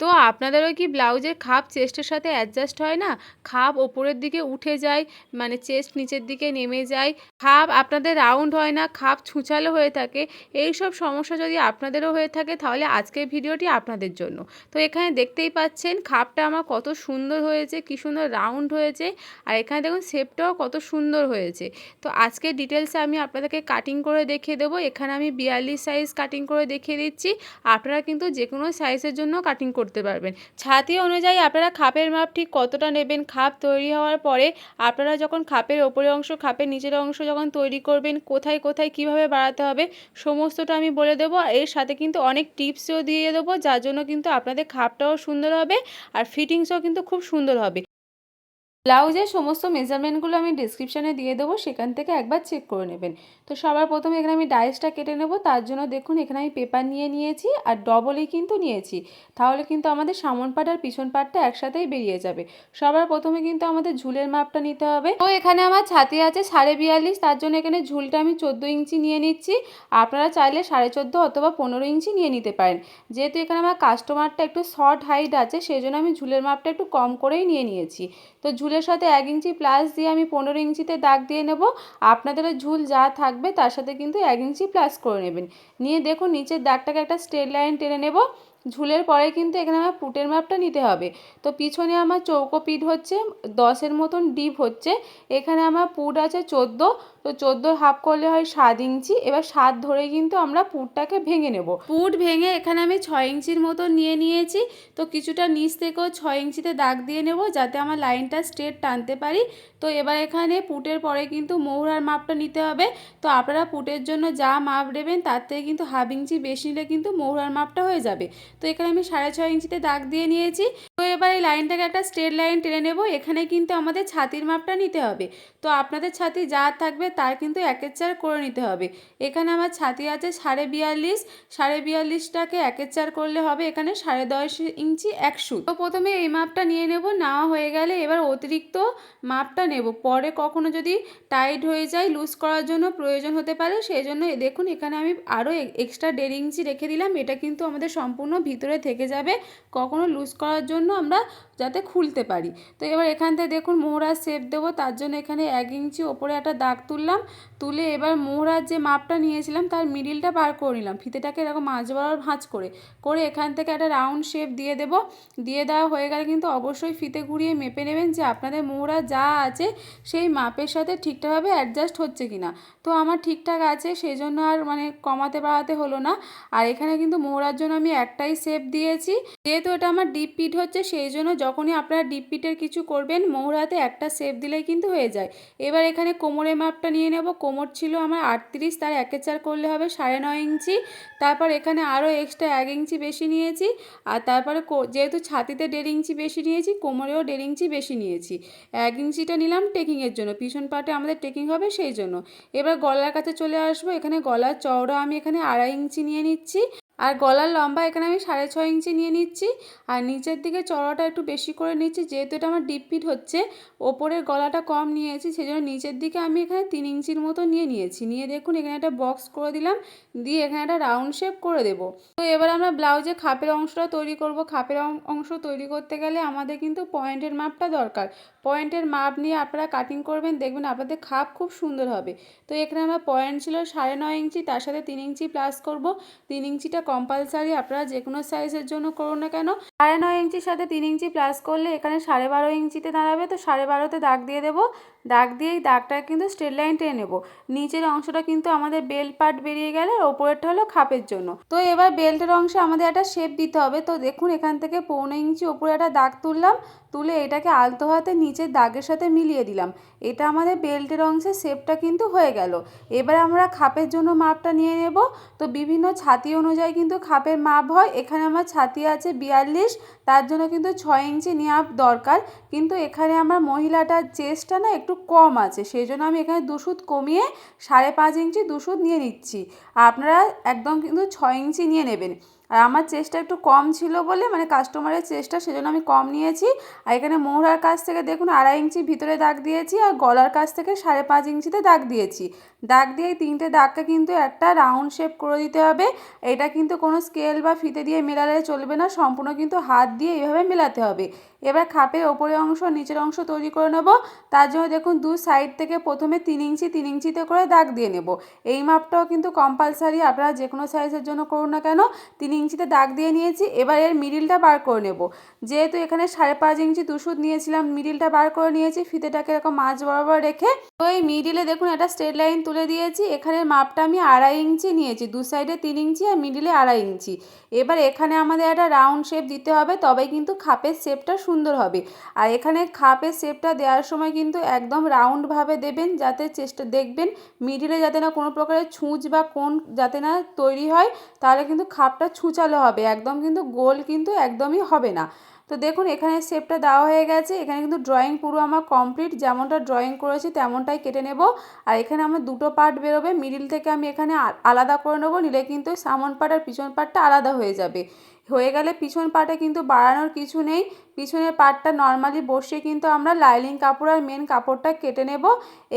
তো আপনাদেরও কি ব্লাউজের খাপ চেস্টের সাথে অ্যাডজাস্ট হয় না? খাপ ওপরের দিকে উঠে যায় মানে চেস্ট নিচের দিকে নেমে যায়। খাপ আপনাদের রাউন্ড হয় না, খাপ ছুঁচালো হয়ে থাকে। এই সব সমস্যা যদি আপনাদেরও হয়ে থাকে, তাহলে আজকের ভিডিওটি আপনাদের জন্য। তো এখানে দেখতেই পাচ্ছেন, খাপটা আমার কত সুন্দর হয়েছে, কি সুন্দর রাউন্ড হয়েছে। আর এখানে দেখুন শেপটাও কত সুন্দর হয়েছে। তো আজকের ডিটেলসে আমি আপনাদেরকে কাটিং করে দেখিয়ে দেবো। এখানে আমি বিয়াল্লিশ সাইজ কাটিং করে দেখিয়ে দিচ্ছি। আপনারা কিন্তু যে কোনো সাইজের জন্য কাটিং করতে পারবেন। ছাতি অনুযায়ী আপনারা খাপের মাপ ঠিক কতটা নেবেন? খাপ তৈরি হওয়ার পরে আপনারা যখন খাপের ওপরের অংশ, খাপের নিচের অংশ যখন তৈরি করবেন, কোথায় কোথায় কীভাবে বাড়াতে হবে সমস্তটা আমি বলে দেবো। এর সাথে কিন্তু অনেক টিপসও দিয়ে দেবো, যার জন্য কিন্তু আপনাদের খাপটাও সুন্দর হবে আর ফিটিংসও কিন্তু খুব সুন্দর হবে। ব্লাউজের সমস্ত মেজারমেন্টগুলো আমি ডিসক্রিপশানে দিয়ে দেবো, সেখান থেকে একবার চেক করে নেবেন। তো সবার প্রথমে এখানে আমি ডাইসটা কেটে নেব, তার জন্য দেখুন এখানে আমি পেপার নিয়ে নিয়েছি আর ডবলই কিন্তু নিয়েছি। তাহলে কিন্তু আমাদের সামন পাট আর পিছন পাটটা একসাথেই বেরিয়ে যাবে। সবার প্রথমে কিন্তু আমাদের ঝুলের মাপটা নিতে হবে। তো এখানে আমার ছাতি আছে সাড়ে বিয়াল্লিশ, তার জন্য এখানে ঝুলটা আমি চোদ্দ ইঞ্চি নিয়ে নিচ্ছি। আপনারা চাইলে সাড়ে চোদ্দ অথবা পনেরো ইঞ্চি নিয়ে নিতে পারেন। যেহেতু এখানে আমার কাস্টমারটা একটু শর্ট হাইট আছে সেই জন্য আমি ঝুলের মাপটা একটু কম করেই নিয়ে নিয়েছি। তো ঝুলের সাথে এক ইঞ্চি প্লাস দিয়ে আমি পনেরো ইঞ্চিতে দাগ দিয়ে নেব। আপনাদের ঝুল যা থাকবে তার সাথে কিন্তু এক ইঞ্চি প্লাস করে নেবেন। নিয়ে দেখুন, নিচের দাগটাকে একটা স্ট্রেট লাইন টেনে নেব। ঝুলের পরে কিন্তু এখানে আমার পুটের মাপটা নিতে হবে। তো পিছনে আমার চৌকো পিঠ হচ্ছে, দশের মতন ডিপ হচ্ছে, এখানে আমার পুট আছে চোদ্দ, তো চোদ্দোর হাফ করলে হয় সাত ইঞ্চি, এবার সাত ধরে কিন্তু আমরা পুটটাকে ভেঙে নেব। পুট ভেঙে এখানে আমি ছয় ইঞ্চির মতো নিয়ে নিয়েছি, তো কিছুটা নিচ থেকেও ছয় ইঞ্চিতে দাগ দিয়ে নেব যাতে আমার লাইনটা স্ট্রেট টানতে পারি। তো এবার এখানে পুটের পরে কিন্তু মৌরার মাপটা নিতে হবে, তো আপনারা পুটের জন্য যা মাপ নেবেন তার থেকে কিন্তু হাফ ইঞ্চি বেশি নিলে কিন্তু মৌরার মাপটা হয়ে যাবে। তো এখানে আমি সাড়ে ছয় ইঞ্চিতে দাগ দিয়ে নিয়েছি। তো এবার এই লাইনটাকে একটা স্ট্রেট লাইন টেনে নেব। এখানে কিন্তু আমাদের ছাতির মাপটা নিতে হবে। তো আপনাদের ছাতি যা থাকবে তার কিন্তু একের চার করে নিতে হবে। এখানে আমার ছাতি আছে সাড়ে বিয়াল্লিশ। সাড়ে বিয়াল্লিশটাকে একের চার করলে হবে এখানে সাড়ে দশ ইঞ্চি একশো। তো প্রথমে এই মাপটা নিয়ে নেব। নেওয়া হয়ে গেলে এবার অতিরিক্ত মাপটা নেব। পরে কখনো যদি টাইট হয়ে যায়, লুজ করার জন্য প্রয়োজন হতে পারে। সেই জন্য দেখুন এখানে আমি আরও এক্সট্রা দেড় ইঞ্চি রেখে দিলাম। এটা কিন্তু আমাদের সম্পূর্ণ ভিতরে থেকে যাবে। কখনো লুজ করার জন্য আমরা যাতে খুলতে পারি। তো এবার এখান থেকে দেখুন মোহরার শেপ দেবো, তার জন্য এখানে এক ইঞ্চি ওপরে একটা দাগ তুললাম, তুলে এবার মোহরার যে মাপটা নিয়েছিলাম তার মিডিলটা বার করে নিলাম, ফিতেটাকে এরকম মাঝ বরাবর ভাঁজ করে করে এখান থেকে একটা রাউন্ড শেপ দিয়ে দেবো, দিয়ে দেওয়া হয়ে গেলে কিন্তু অবশ্যই ফিতে ঘুরিয়ে মেপে নেবেন যে আপনাদের মোহরা যা আছে সেই মাপের সাথে ঠিকঠাকভাবে অ্যাডজাস্ট হচ্ছে কি না তো আমার ঠিকঠাক আছে সেই জন্য আর মানে কমাতে বাড়াতে হলো না। আর এখানে কিন্তু মোহরার জন্য আমি একটাই শেপ দিয়েছি, যেহেতু এটা আমার ডিপ পিট হচ্ছে, সেই জন্য যখনই আপনারা ডিপ পিটের কিছু করবেন মোহরাতে একটা শেপ দিলেই কিন্তু হয়ে যায়। এবার এখানে কোমরের মাপটা নিয়ে নেব। কোমর ছিল আমার আটত্রিশ, তার একে চার করলে হবে সাড়ে নয় ইঞ্চি। তারপর এখানে আরও এক্সট্রা এক ইঞ্চি বেশি নিয়েছি। আর তারপরে যেহেতু ছাতিতে দেড় ইঞ্চি বেশি নিয়েছি, কোমরেও দেড় ইঞ্চি বেশি নিয়েছি। এক ইঞ্চিটা নিলাম টেকিংয়ের জন্য। পিছন পাটে আমাদের টেকিং হবে সেই জন্য। এবার গলার কাছে চলে আসব। এখানে গলার চওড়া আমি এখানে আড়াই ইঞ্চি নিয়ে নিচ্ছি। আর গলার লম্বা এখানে আমি সাড়ে ছয় ইঞ্চি নিয়ে নিচ্ছি। আর নিচের দিকে চড়াটা একটু বেশি করে নিচ্ছি, যেহেতু এটা আমার ডিপ ফিট হচ্ছে, ওপরের গলাটা কম নিয়েছি সেই জন্য নিচের দিকে আমি এখানে তিন ইঞ্চির মতো নিয়ে নিয়েছি। নিয়ে দেখুন, এখানে একটা বক্স করে দিলাম, দিয়ে এখানে একটা রাউন্ড শেপ করে দেবো। তো এবার আমরা ব্লাউজে খাপের অংশটা তৈরি করব। খাপের অংশ তৈরি করতে গেলে আমাদের কিন্তু পয়েন্টের মাপটা দরকার। পয়েন্টের মাপ নিয়ে আপনারা কাটিং করবেন, দেখবেন আপনাদের খাপ খুব সুন্দর হবে। তো এখানে আমার পয়েন্ট ছিল সাড়ে নয় ইঞ্চি, তার সাথে তিন ইঞ্চি প্লাস করব। তিন ইঞ্চিটা কম্পালসারি আপনারা যে কোনো সাইজের জন্য করুন না কেন। সাড়ে নয় ইঞ্চির সাথে তিন ইঞ্চি প্লাস করলে এখানে সাড়ে বারো ইঞ্চিতে দাঁড়াবে, তো সাড়ে বারোতে দাগ দিয়ে দেবো। দাগ দিয়ে এই দাগটা কিন্তু স্ট্রেট লাইন টেনে নেব। নিচের অংশটা কিন্তু আমাদের বেল্ট পার্ট বেরিয়ে গেলে ওপরেরটা হলো খাপের জন্য। তো এবার বেল্টের অংশে আমাদের একটা শেপ দিতে হবে। তো দেখুন, এখান থেকে পৌনে ইঞ্চি ওপরে একটা দাগ তুললাম। তুলে এটাকে আলতো হাতে নিচের দাগের সাথে মিলিয়ে দিলাম। এটা আমাদের বেল্টের অংশে শেপটা কিন্তু হয়ে গেল। এবার আমরা খাপের জন্য মাপটা নিয়ে নেব। তো বিভিন্ন ছাতি অনুযায়ী কিন্তু খাপের মাপ হয়। এখানে আমার ছাতি আছে বিয়াল্লিশ, তার জন্য কিন্তু ছয় ইঞ্চি নেওয়া দরকার। কিন্তু এখানে আমার মহিলাটার চেস্টটা না একটু কম আছে। সেই জন্য আমি এখানে দুশুদ কমিয়ে সাড়ে পাঁচ ইঞ্চি দুশুদ নিয়ে নিচ্ছি। আপনারা একদম কিন্তু ছয় ইঞ্চি নিয়ে নেবেন। আর আমার চেষ্টা একটু কম ছিল বলে মানে কাস্টমারের চেষ্টা, সেজন্য আমি কম নিয়েছি। আর এখানে মোহরার কাছ থেকে দেখুন, আড়াই ইঞ্চি ভিতরে দাগ দিয়েছি আর গলার কাছ থেকে সাড়ে পাঁচ ইঞ্চিতে দাগ দিয়েছি। দাগ দিয়ে তিনটে দাগকে কিন্তু একটা রাউন্ড শেপ করে দিতে হবে। এটা কিন্তু কোনো স্কেল বা ফিতে দিয়ে মেলালে চলবে না, সম্পূর্ণ কিন্তু হাত দিয়ে এইভাবে মেলাতে হবে। এবার খাপের ওপরের অংশ, নিচের অংশ তৈরি করে নেব। তার জন্য দেখুন, দু সাইড থেকে প্রথমে তিন ইঞ্চি, তিন ইঞ্চিতে করে দাগ দিয়ে নেব। এই মাপটাও কিন্তু কম্পালসারি আপনারা যে কোনো সাইজের জন্য করুন না কেন। তিন ইঞ্চিতে দাগ দিয়ে নিয়েছি, এবার এর মিডিলটা বার করে নেব। যেহেতু এখানে সাড়ে পাঁচ ইঞ্চি দুশুদ নিয়েছিলাম মিডিলটা বার করে নিয়েছি, ফিতেটাকে এরকম মাছ বরাবর রেখে। তো এই মিডিলে দেখুন, একটা স্ট্রেট লাইন তুলে দিয়েছি। এখানে মাপটা আমি আড়াই ইঞ্চি নিয়েছি, দু সাইডে তিন ইঞ্চি আর মিডিলে আড়াই ইঞ্চি। এবার এখানে আমাদের একটা রাউন্ড শেপ দিতে হবে তবে কিন্তু খাপের শেপটা সুন্দর হবে। আর এখানে খাপের শেপটা দেওয়ার সময় কিন্তু একদম রাউন্ডভাবে দেবেন, যাতে চেষ্টা, দেখবেন মিডিলে যাতে না কোনো প্রকারের ছুঁচ বা কোন যাতে না তৈরি হয়, তাহলে কিন্তু খাপটা ছুঁচালো হবে, একদম কিন্তু গোল কিন্তু একদমই হবে না। তো দেখুন, এখানে শেপটা দেওয়া হয়ে গেছে। এখানে কিন্তু ড্রয়িং পুরো আমার কমপ্লিট যেমনটা ড্রয়িং করেছি, তেমনটাই কেটে নেব। আর এখানে আমার দুটো পার্ট বেরোবে। মিডিল থেকে আমি এখানে আলাদা করে নেব। নিলে কিন্তু সামন পার্ট আর পিছন পার্টটা আলাদা হয়ে যাবে। হয়ে গেলে পিছন পাটে কিন্তু বাড়ানোর কিছু নেই। পিছনের পাটটা নর্মালি বসিয়ে কিন্তু আমরা লাইলিং কাপড় আর মেন কাপড়টা কেটে নেব।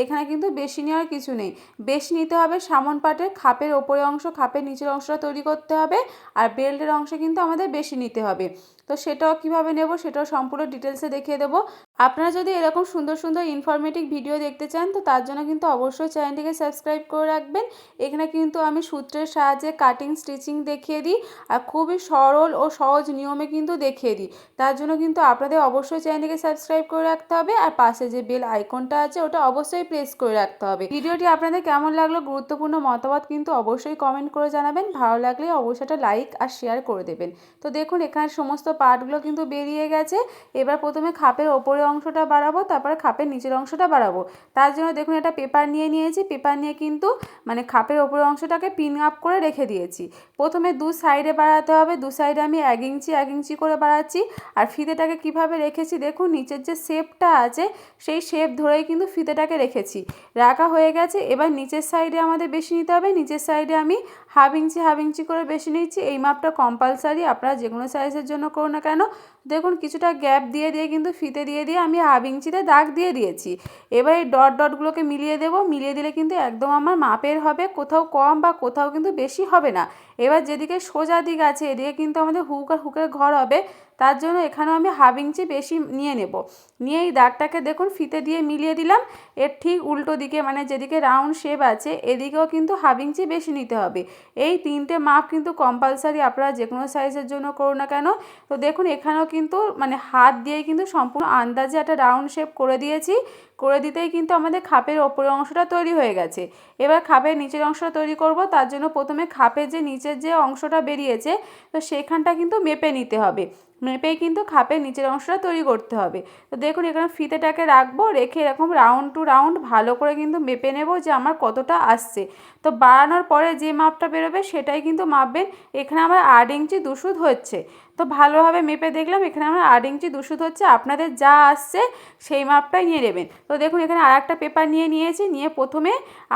এখানে কিন্তু বেশি নেওয়ার কিছু নেই। বেশি নিতে হবে সামন পাটের খাপের ওপরের অংশ, খাপের নিচের অংশটা তৈরি করতে হবে আর বেল্টের অংশ কিন্তু আমাদের বেশি নিতে হবে। তো সেটাও কীভাবে নেব সেটাও সম্পূর্ণ ডিটেলসে দেখিয়ে দেবো। আপনারা যদি এরকম সুন্দর সুন্দর ইনফরমেটিভ ভিডিও দেখতে চান, তো তার জন্য কিন্তু অবশ্যই চ্যানেলটিকে সাবস্ক্রাইব করে রাখবেন। এখানে কিন্তু আমি সূত্রের সাহায্যে কাটিং স্টিচিং দেখিয়ে দিই আর খুবই সরল ও সহজ নিয়মে কিন্তু দেখিয়ে দিই। তার জন্য কিন্তু আপনাদের অবশ্যই চ্যানেলটিকে সাবস্ক্রাইব করে রাখতে হবে আর পাশে যে বেল আইকনটা আছে ওটা অবশ্যই প্রেস করে রাখতে হবে। ভিডিওটি আপনাদের কেমন লাগল, গুরুত্বপূর্ণ মতামত কিন্তু অবশ্যই কমেন্ট করে জানাবেন। ভালো লাগলে অবশ্যই একটা লাইক আর শেয়ার করে দেবেন। তো দেখুন এখানে সমস্ত পার্টগুলো কিন্তু বেরিয়ে গেছে। এবার প্রথমে খাপের ওপরে অংশটা বাড়াবো, তারপরে খাপের নিচের অংশটা বাড়াবো। তার জন্য দেখুন, একটা পেপার নিয়ে নিয়েছি। পেপার নিয়ে কিন্তু মানে খাপের ওপরের অংশটাকে পিন আপ করে রেখে দিয়েছি। প্রথমে দু সাইডে বাড়াতে হবে। দু সাইডে আমি এক ইঞ্চি এক ইঞ্চি করে বাড়াচ্ছি। আর ফিতেটাকে কীভাবে রেখেছি? দেখুন, নিচের যে শেপটা আছে, সেই শেপ ধরেই কিন্তু ফিতেটাকে রেখেছি। রাখা হয়ে গেছে। এবার নিচের সাইডে আমাদের বেশি নিতে হবে। নিচের সাইডে আমি হাফ ইঞ্চি হাফ ইঞ্চি করে বেশি নিচ্ছি। এই মাপটা কম্পালসারি আপনারা যে কোনো সাইজের জন্য করুন না কেন। দেখুন, কিছুটা গ্যাপ দিয়ে দিয়ে কিন্তু ফিতে দিয়ে দিয়ে আমি হাফ ইঞ্চিতে দাগ দিয়ে দিয়েছি। এবার এই ডট ডটগুলোকে মিলিয়ে দেবো। মিলিয়ে দিলে কিন্তু একদম আমার মাপের হবে। কোথাও কম বা কোথাও কিন্তু বেশি হবে না। এবার যেদিকে সোজা দিক আছে, এদিকে কিন্তু আমাদের হুক আর হুকের ঘর হবে। তার জন্য এখানেও আমি হাফ ইঞ্চি বেশি নিয়ে নেব। নিয়ে এই দাগটাকে দেখুন, ফিতে দিয়ে মিলিয়ে দিলাম। এর ঠিক উল্টো দিকে মানে যেদিকে রাউন্ড শেপ আছে, এদিকেও কিন্তু হাফ ইঞ্চি বেশি নিতে হবে। এই তিনটে মাপ কিন্তু কম্পালসারি আপনারা যে কোনো সাইজের জন্য করুন না কেন। তো দেখুন, এখানেও কিন্তু মানে হাত দিয়ে কিন্তু সম্পূর্ণ আন্দাজে একটা রাউন্ড শেপ করে দিয়েছি। করে দিতেই কিন্তু আমাদের খাপের ওপরের অংশটা তৈরি হয়ে গেছে। এবার খাপের নিচের অংশটা তৈরি করব, তার জন্য প্রথমে খাপের যে নিচের যে অংশটা বেরিয়েছে, তো সেখানটা কিন্তু মেপে নিতে হবে। মেপেই কিন্তু খাপের নিচের অংশটা তৈরি করতে হবে। তো দেখুন, এখানে ফিতেটাকে রাখব, রেখে এরকম রাউন্ড টু রাউন্ড ভালো করে কিন্তু মেপে নেব যে আমার কতটা আসছে। তো বাড়ানোর পরে যে মাপটা বেরোবে সেটাই কিন্তু মাপবেন। এখানে আমার আট ইঞ্চি দুশুদ হচ্ছে। তো ভালোভাবে মেপে দেখলাম, এখানে আমার আট ইঞ্চি দুশুদ হচ্ছে। আপনাদের যা আসছে সেই মাপটাই নিয়ে নেবেন। তো দেখুন, এখানে আর একটা পেপার নিয়ে নিয়েছি। নিয়ে প্রথমে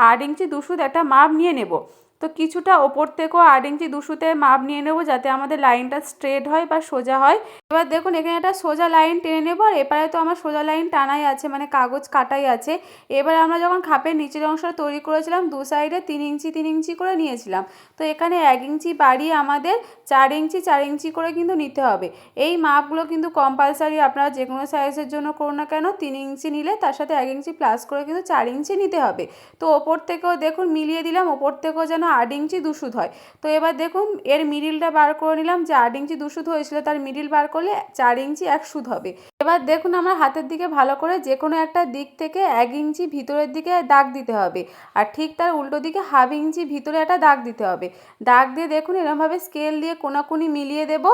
আট ইঞ্চি দুশুদ একটা মাপ নিয়ে নেব। তো কিছুটা ওপর থেকেও আট ইঞ্চি দুশুতে মাপ নিয়ে নেব যাতে আমাদের লাইনটা স্ট্রেট হয় বা সোজা হয়। এবার দেখুন, এখানে একটা সোজা লাইন টেনে নেব আর এপারে তো আমার সোজা লাইন টানাই আছে মানে কাগজ কাটাই আছে। এবার আমরা যখন খাপের নিচের অংশটা তৈরি করেছিলাম, দু সাইডে তিন ইঞ্চি তিন ইঞ্চি করে নিয়েছিলাম। তো এখানে এক ইঞ্চি বাড়িয়ে আমাদের চার ইঞ্চি চার ইঞ্চি করে কিন্তু নিতে হবে। এই মাপগুলো কিন্তু কম্পালসারি আপনারা যে কোনো সাইজের জন্য করুন না কেন, তিন ইঞ্চি নিলে তার সাথে এক ইঞ্চি প্লাস করে কিন্তু চার ইঞ্চি নিতে হবে। তো ওপর থেকেও দেখুন, মিলিয়ে দিলাম, ওপর থেকেও যেন আট ইঞ্চি দুশুদ হয়। তো এবার দেখুন, এর মিডিলটা বার করে নিলাম। যে আট ইঞ্চি দুশুদ হয়েছিল, তার মিডিল বার করলে চার ইঞ্চি এক সুদ হবে। এবার দেখুন, আমার হাতের দিকে ভালো করে যে কোনো একটা দিক থেকে এক ইঞ্চি ভিতরের দিকে দাগ দিতে হবে। আর ঠিক তার উল্টো দিকে হাফ ইঞ্চি ভিতরে একটা দাগ দিতে হবে। দাগ দিয়ে দেখুন, এরমভাবে স্কেল দিয়ে কোনাকুনি মিলিয়ে দেব।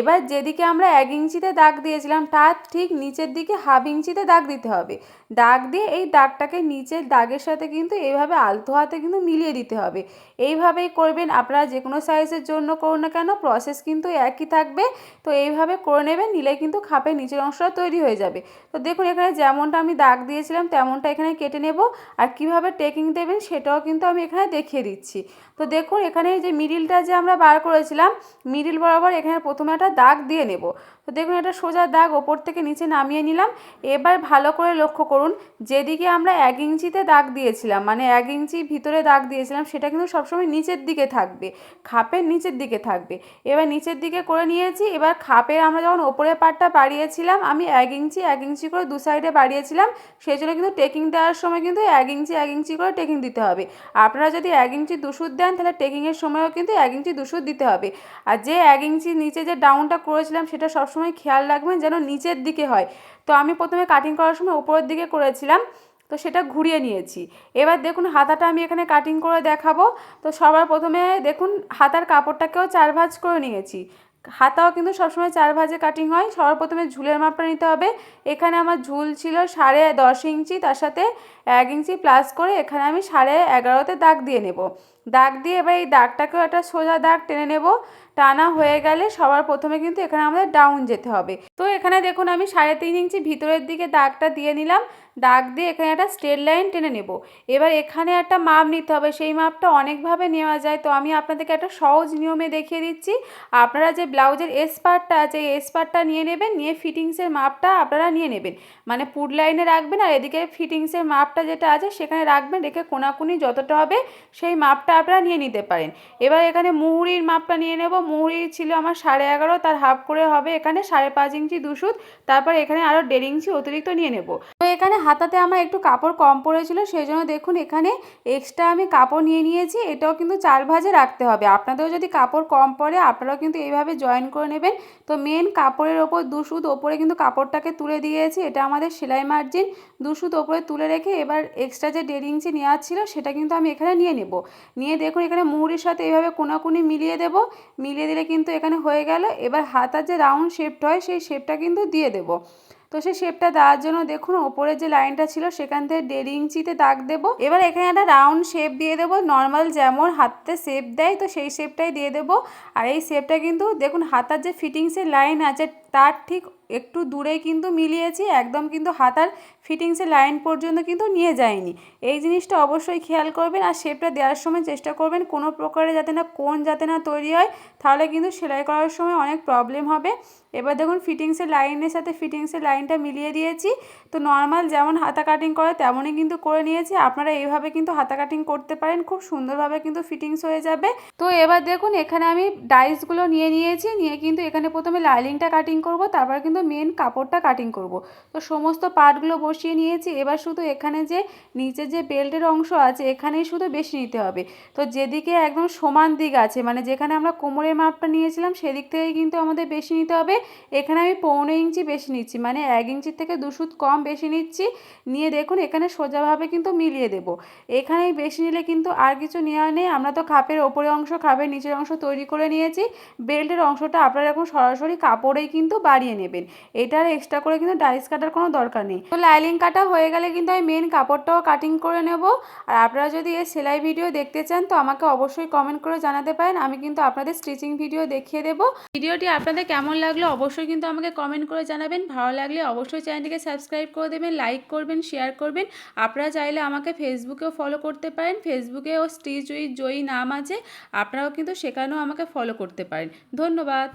এবার যেদিকে আমরা এক ইঞ্চিতে দাগ দিয়েছিলাম, তার ঠিক নিচের দিকে হাফ ইঞ্চিতে দাগ দিতে হবে। দাগ দিয়ে এই দাগটাকে নিচের দাগের সাথে কিন্তু এইভাবে আলতো হাতে কিন্তু মিলিয়ে দিতে হবে। এইভাবেই করবেন। আপনারা যে কোনো সাইজের জন্য করুন না কেন প্রসেস কিন্তু একই থাকবে। তো এইভাবে করে নেবেন, নিলে কিন্তু খাপের নিচের অংশটা তৈরি হয়ে যাবে। তো দেখুন, এখানে যেমনটা আমি দাগ দিয়েছিলাম, তেমনটা এখানে কেটে নেব। আর কীভাবে টেকিং দেবেন সেটাও কিন্তু আমি এখানে দেখিয়ে দিচ্ছি। তো দেখুন, এখানে যে মিডিলটা যে আমরা বার করেছিলাম মিডিল বরাবর এখানে প্রথমে একটা দাগ দিয়ে নেব। তো দেখুন, এটা সোজা দাগ, ওপর থেকে নিচে নামিয়ে নিলাম। এবার ভালো করে লক্ষ্য করুন, যেদিকে আমরা এক ইঞ্চিতে দাগ দিয়েছিলাম মানে এক ইঞ্চি ভিতরে দাগ দিয়েছিলাম, সেটা কিন্তু সবসময় নিচের দিকে থাকবে, খাপের নিচের দিকে থাকবে। এবার নিচের দিকে করে নিয়েছি, এবার খাপের আমরা যখন ওপরের পাটটা বাড়িয়েছিলাম, আমি এক ইঞ্চি এক ইঞ্চি করে দু সাইডে বাড়িয়েছিলাম, সেই জন্য কিন্তু টেকিং দেওয়ার সময় কিন্তু এক ইঞ্চি এক ইঞ্চি করে টেকিং দিতে হবে। আপনারা যদি এক ইঞ্চি দুশুদ দেন, তাহলে টেকিংয়ের সময়ও কিন্তু এক ইঞ্চি দুশুদ দিতে হবে। আর যে এক ইঞ্চি নিচে যে ডাউনটা করেছিলাম, সেটা সবসময় খেয়াল রাখবেন যেন নিচের দিকে হয়। তো আমি প্রথমে কাটিং করার সময় উপরের দিকে করেছিলাম, তো সেটা ঘুরিয়ে নিয়েছি। এবার দেখুন হাতাটা আমি এখানে কাটিং করে দেখাবো। তো সবার প্রথমে দেখুন হাতার কাপড়টাকেও চার ভাঁজ করে নিয়েছি। হাতাও কিন্তু সবসময় চার ভাজে কাটিং হয়। সবার প্রথমে ঝুলের মাপটা নিতে হবে। এখানে আমার ঝুল ছিল সাড়ে দশ ইঞ্চি, তার সাথে এক ইঞ্চি প্লাস করে এখানে আমি সাড়ে এগারোতে দাগ দিয়ে নেব। দাগ দিয়ে এবার এই দাগটাকেও একটা সোজা দাগ টেনে নেব। টানা হয়ে গেলে সবার প্রথমে কিন্তু এখানে আমাদের ডাউন যেতে হবে। তো এখানে দেখুন আমি সাড়ে তিন ইঞ্চি ভিতরের দিকে দাগটা দিয়ে নিলাম। দাগ দিয়ে এখানে একটা স্ট্রেট লাইন টেনে নেব। এবার এখানে একটা মাপ নিতে হবে, সেই মাপটা অনেকভাবে নেওয়া যায়। তো আমি আপনাদেরকে একটা সহজ নিয়মে দেখিয়ে দিচ্ছি। আপনারা যে ব্লাউজের এস পার্টটা আছে, এই এস পার্টটা নিয়ে নেবেন, নিয়ে ফিটিংসের মাপটা আপনারা নিয়ে নেবেন। মানে পুড লাইনে রাখবেন আর এদিকে ফিটিংসের মাপটা যেটা আছে, সেখানে রাখবেন, রেখে কোনাকুনি যতটা হবে, সেই মাপটা আপনারা নিয়ে নিতে পারেন। এবার এখানে মুহুরির মাপটা নিয়ে নেব। মুহুরি ছিল আমার সাড়ে এগারো, তার হাফ করে হবে এখানে সাড়ে পাঁচ ইঞ্চি দুশুদ তারপর এখানে আরও দেড় ইঞ্চি অতিরিক্ত নিয়ে নেব। তো এখানে হাতাতে আমার একটু কাপড় কম পড়েছিল সেই জন্য দেখুন এখানে এক্সট্রা আমি কাপড় নিয়ে নিয়েছি, এটাও কিন্তু চার ভাজে রাখতে হবে। আপনাদেরও যদি কাপড় কম পড়ে, আপনারাও কিন্তু এইভাবে জয়েন করে নেবেন। তো মেন কাপড়ের ওপর দুশুদ ওপরে কিন্তু কাপড়টাকে তুলে দিয়েছি, এটা আমাদের সেলাই মার্জিন দুশুদ ওপরে তুলে রেখে এবার এক্সট্রা যে দেড় ইঞ্চি নেওয়া ছিল, সেটা কিন্তু আমি এখানে নিয়ে নেব। নিয়ে দেখুন এখানে মুহুরির সাথে এইভাবে কোনাকুনি মিলিয়ে দেব, মিলিয়ে দিলে কিন্তু এখানে হয়ে গেল। এবার হাতার যে রাউন্ড শেপটা হয়, সেই শেপটা কিন্তু দিয়ে দেবো। তো সেই শেপটা দেওয়ার জন্য দেখুন ওপরে যে লাইনটা ছিল, সেখান থেকে দেড় ইঞ্চিতে দাগ দেবো। এবার এখানে একটা রাউন্ড শেপ দিয়ে দেবো। নর্মাল যেমন হাতে শেপ দেয়, তো সেই শেপটাই দিয়ে দেবো। আর এই শেপটা কিন্তু দেখুন, হাতার যে ফিটিংসের লাইন আছে তার ঠিক একটু দূরেই কিন্তু মিলিয়েছি, একদম কিন্তু হাতার ফিটিংসের লাইন পর্যন্ত কিন্তু নিয়ে যায়নি। এই জিনিসটা অবশ্যই খেয়াল করবেন আর শেপটা দেওয়ার সময় চেষ্টা করবেন কোনো প্রকারে যাতে না কোন যাতে না তৈরি হয়, তাহলে কিন্তু সেলাই করার সময় অনেক প্রবলেম হবে। এবার দেখুন ফিটিংসের লাইনের সাথে ফিটিংসের লাইনটা মিলিয়ে দিয়েছি। তো নর্মাল যেমন হাতা কাটিং করে, তেমনই কিন্তু করে নিয়েছি। আপনারা এইভাবে কিন্তু হাতা কাটিং করতে পারেন, খুব সুন্দরভাবে কিন্তু ফিটিংস হয়ে যাবে। তো এবার দেখুন এখানে আমি ডাইসগুলো নিয়ে নিয়েছি, নিয়ে কিন্তু এখানে প্রথমে লাইলিংটা কাটিং করব, তারপর কিন্তু মেন কাপড়টা কাটিং করব। তো সমস্ত পার্টগুলো বসিয়ে নিয়েছি, এবার শুধু এখানে যে নিচে যে বেল্টের অংশ আছে, এখানেই শুধু বেশি নিতে হবে। তো যেদিকে একদম সমান দিক আছে মানে যেখানে আমরা কোমরের মাপটা নিয়েছিলাম, সেদিক থেকেই কিন্তু আমাদের বেশি নিতে হবে। এখানে আমি পৌনে ইঞ্চি বেশি নিচ্ছি মানে এক ইঞ্চির থেকে দুশুদ কম বেশি নিচ্ছি। নিয়ে দেখুন, এখানে সোজাভাবে কিন্তু মিলিয়ে দেব। এখানে বেশি নিলে কিন্তু আর কিছু নেওয়া নেই। আমরা তো খাপের ওপরে অংশ খাপের নিচের অংশ তৈরি করে নিয়েছি। বেল্টের অংশটা আপনারা এখন সরাসরি কাপড়েই কিন্তু বাড়িয়ে নেবেন। এটার এক্সট্রা করে কিন্তু ডাইস কাটার কোনো দরকার নেই। তো লাইলিং কাটা হয়ে গেলে কিন্তু আমি মেন কাপড়টাও কাটিং করে নেব। আর আপনারা যদি এই সেলাই ভিডিও দেখতে চান, তো আমাকে অবশ্যই কমেন্ট করে জানাতে পারেন। আমি কিন্তু আপনাদের স্টিচিং ভিডিও দেখিয়ে দেবো। ভিডিওটি আপনাদের কেমন লাগল অবশ্যই কিন্তু আমাকে কমেন্ট করে জানাবেন। ভালো লাগলে অবশ্যই চ্যানেলটিকে সাবস্ক্রাইব করে দেবেন লাইক করবেন শেয়ার করবেন। আপনারা চাইলে আমাকে ফেসবুকেও ফলো করতে পারেন। ফেসবুকেও স্টিচ উইথ জয়ী নাম আছে। আপনারাও কিন্তু সেখানেও আমাকে ফলো করতে পারেন। ধন্যবাদ।